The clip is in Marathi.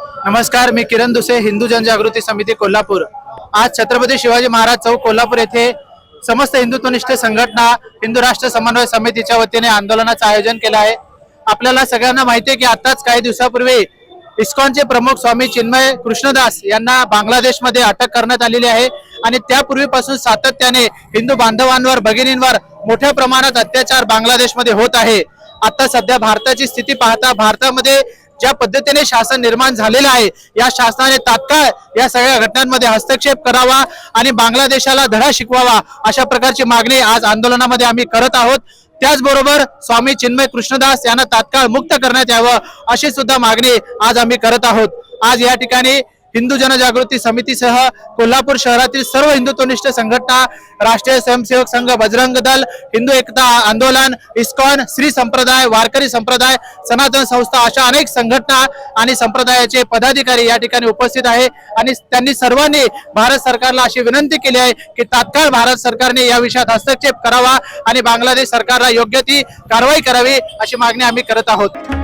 नमस्कार मी किरण दुसे हिंदू जनजागृती समिती कोल्हापूर. आज छत्रपती शिवाजी महाराज चौक कोल्हापूर येथे समस्त हिंदुत्वनिष्ठ संघटना हिंदू राष्ट्र समन्वय समितीच्या वतीने आंदोलनाचं आयोजन केलं आहे. आपल्याला सगळ्यांना माहिती आहे की आताच काही दिवसापूर्वी इस्कॉनचे प्रमुख स्वामी चिन्मय कृष्णदास यांना बांगलादेशमध्ये अटक करण्यात आलेली आहे आणि त्यापूर्वीपासून सातत्याने हिंदू बांधवांवर भगिनींवर मोठ्या प्रमाणात अत्याचार बांगलादेशमध्ये होत आहे. आता सध्या भारताची स्थिती पाहता भारतामध्ये ज्या पद्धतीने शासन निर्माण झालेलं आहे या शासनाने तात्काळ या सगळ्या घटनांमध्ये हस्तक्षेप करावा आणि बांगलादेशाला धडा शिकवावा अशा प्रकारची मागणी आज आंदोलनामध्ये आम्ही करत आहोत. त्याचबरोबर स्वामी चिन्मय कृष्णदास यांना तात्काळ मुक्त करण्यात यावं अशी सुद्धा मागणी आज आम्ही करत आहोत. आज या ठिकाणी हिंदू जनजागृती समितीसह कोल्हापूर शहरातील सर्व हिंदुत्वनिष्ठ संघटना राष्ट्रीय स्वयंसेवक संघ बजरंग दल हिंदू एकता आंदोलन इस्कॉन श्री संप्रदाय वारकरी संप्रदाय सनातन संस्था अशा अनेक संघटना आणि संप्रदायाचे पदाधिकारी या ठिकाणी उपस्थित आहे. आणि त्यांनी सर्वांनी भारत सरकारला अशी विनंती केली आहे की तात्काळ भारत सरकारने या विषयात हस्तक्षेप करावा आणि बांगलादेश सरकारला योग्य ती कारवाई करावी अशी मागणी आम्ही करत आहोत.